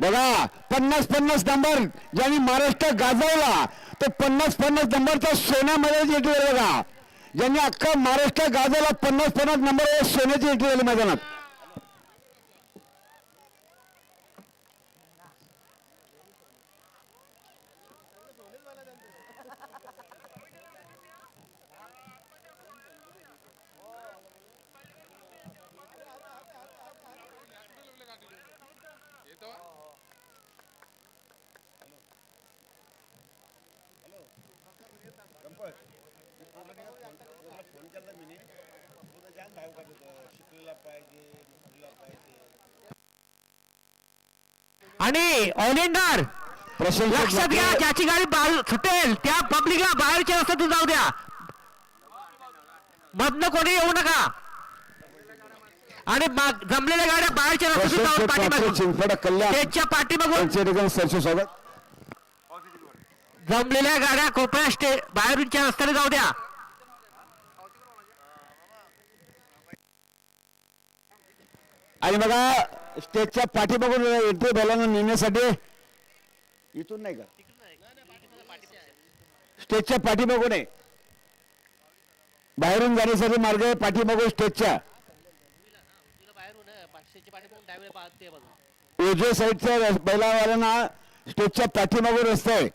बघा पन्नास पन्नास नंबर ज्यांनी महाराष्ट्र गाजवला तो पन्नास पन्नास नंबरचा सोन्यामध्ये एंट्री झाली बघा. ज्यांनी अख्खा महाराष्ट्र गाजवला पन्नास पन्नास नंबर सोन्याची एंट्री झाली मैदानात. फोन केला मी तुझा जाम भाव होतं शिकलेला पाहिजे नोकरीला पाहिजे. आणि ऑलिंडर लक्षात घ्या ज्याची गाडी बाहेर सुटेल त्या पब्लिकला बाहेरच्या रस्त्यातून जाऊ द्या. मधनं कोणी येऊ नका. आणि जमलेल्या गाड्या बाहेरच्या रस्त्यातून मात्र पाठीमागून. चिंचवड कल्याण. स्टेजच्या पाठीमागून. स्वागत जमलेल्या गाड्या कोपऱ्या स्टे बाहेरूनच्या रस्त्याने जाऊ द्या. आणि बघा स्टेजच्या पाठीमागून एंट्री बैलांना नेण्यासाठी इथून नाही का? स्टेजच्या पाठीमागून आहे. बाहेरून जाण्यासाठी मार्ग आहे पाठीमागून स्टेजच्या. उजव्या साईडच्या बैलावाल्यांना स्टेजच्या पाठीमागून रस्ता आहे.